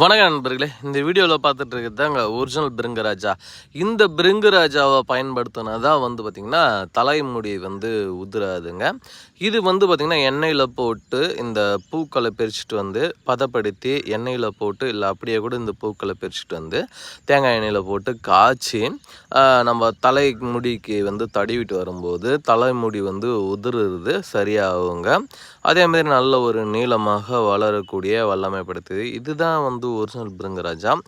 வணக்கம் நண்பர்களே. இந்த வீடியோவில் பார்த்துட்டு இருக்கிறது தாங்க ஒரிஜினல் பிருங்கராஜா. இந்த பிருங்கராஜாவை பயன்படுத்தினா தான் வந்து பார்த்திங்கன்னா தலைமுடி வந்து உதிராதுங்க. இது வந்து பார்த்திங்கன்னா எண்ணெயில் போட்டு இந்த பூக்களை பிரிச்சுட்டு வந்து பதப்படுத்தி எண்ணெயில் போட்டு இல்லை அப்படியே கூட இந்த பூக்களை பிரிச்சுட்டு வந்து தேங்காய் எண்ணெயில் போட்டு காய்ச்சி நம்ம தலை முடிக்கு வந்து தடவிட்டு வரும்போது தலைமுடி வந்து உதிருறது சரியாகுங்க. அதேமாதிரி நல்ல ஒரு நீளமாக வளரக்கூடிய வல்லமைப்படுத்துது. இதுதான் வந்து ஒரிஜினல் பிருங்கராஜா.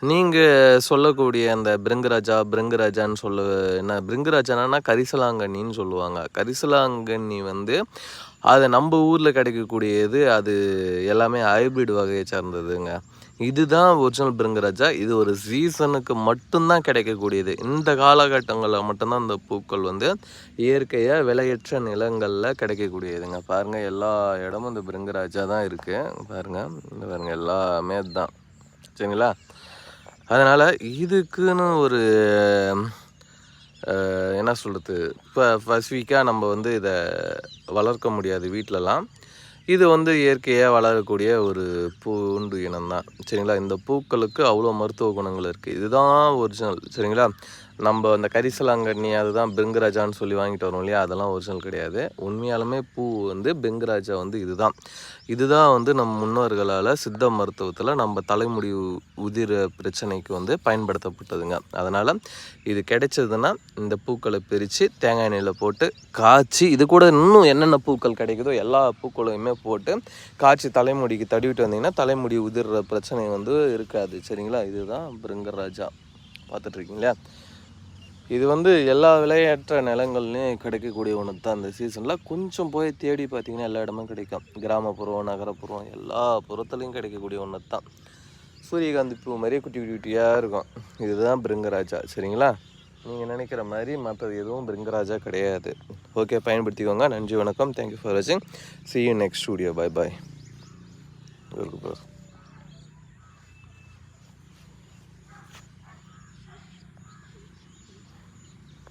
நீங்கள் சொல்லக்கூடிய அந்த பிருங்கராஜா பிருங்கராஜான்னு சொல்ல என்ன பிருங்கராஜானா கரிசலாங்கண்ணின்னு சொல்லுவாங்க. கரிசலாங்கண்ணி வந்து அது நம்ம ஊரில் கிடைக்கக்கூடியது அது எல்லாமே ஹைபிரிட் வகையை சார்ந்ததுங்க. இதுதான் ஒரிஜினல் பிருங்கராஜா. இது ஒரு சீசனுக்கு மட்டும்தான் கிடைக்கக்கூடியது. இந்த காலகட்டங்களில் மட்டும்தான் இந்த பூக்கள் வந்து இயற்கையாக விலையற்ற நிலங்களில் கிடைக்கக்கூடியதுங்க. பாருங்கள் எல்லா இடமும் இந்த பிருங்கராஜா தான் இருக்குது பாருங்கள் பாருங்கள் எல்லாமே தான் சரிங்களா? அதனால் இதுக்குன்னு ஒரு என்ன சொல்கிறது இப்போ ஃபஸ்ட் வீக்காக நம்ம வந்து இதை வளர்க்க முடியாது வீட்டிலலாம் இது வந்து இயற்கையாக வளரக்கூடிய ஒரு பூண்டு இனம் தான் சரிங்களா? இந்த பூக்களுக்கு அவ்வளோ மருத்துவ குணங்கள் இருக்குது இதுதான் ஒரிஜினல் சரிங்களா? நம்ம அந்த கரிசலாங்கண்ணி அதுதான் பெங்கராஜான்னு சொல்லி வாங்கிட்டு வரோம் இல்லையா? அதெல்லாம் ஒரிஜினல் கிடையாது. உண்மையாலுமே பூ வந்து பெங்கராஜா வந்து இதுதான். இதுதான் வந்து நம்ம முன்னோர்களால் சித்த மருத்துவத்தில் நம்ம தலைமுடி உதிர பிரச்சனைக்கு வந்து பயன்படுத்தப்பட்டதுங்க. அதனால் இது கிடைச்சதுன்னா இந்த பூக்களை பிரித்து தேங்காய் எண்ணெயில் போட்டு காய்ச்சி இது கூட இன்னும் என்னென்ன பூக்கள் கிடைக்குதோ எல்லா பூக்களையுமே போட்டு காய்ச்சி தலைமுடிக்கு தடவிட்டு வந்தீங்கன்னா தலைமுடி உதிர்ற பிரச்சனை வந்து இருக்காது. சரிங்களா? இதுதான் பிருங்கராஜா. பார்த்துட்ருக்கீங்களா இது வந்து எல்லா விளையாட்ட நிலங்கள்லையும் கிடைக்கக்கூடிய ஒன்று தான் இந்த சீசனில் கொஞ்சம் போய் தேடி பார்த்தீங்கன்னா எல்லா இடமும் கிடைக்கும். கிராமப்புறம் நகரப்புறம் எல்லா புறத்துலையும் கிடைக்கக்கூடிய ஒன்று தான் சூரியகாந்தி பூ மாதிரியே குட்டி குட்டி குட்டியாக இருக்கும். இதுதான் பிருங்கராஜா சரிங்களா? நீங்கள் நினைக்கிற மாதிரி மற்றது எதுவும் பிருங்கராஜா கிடையாது. ஓகே பயன்படுத்திக்கோங்க. நன்றி வணக்கம். தேங்க்யூ ஃபார் வாட்சிங் see next next bye bye bye.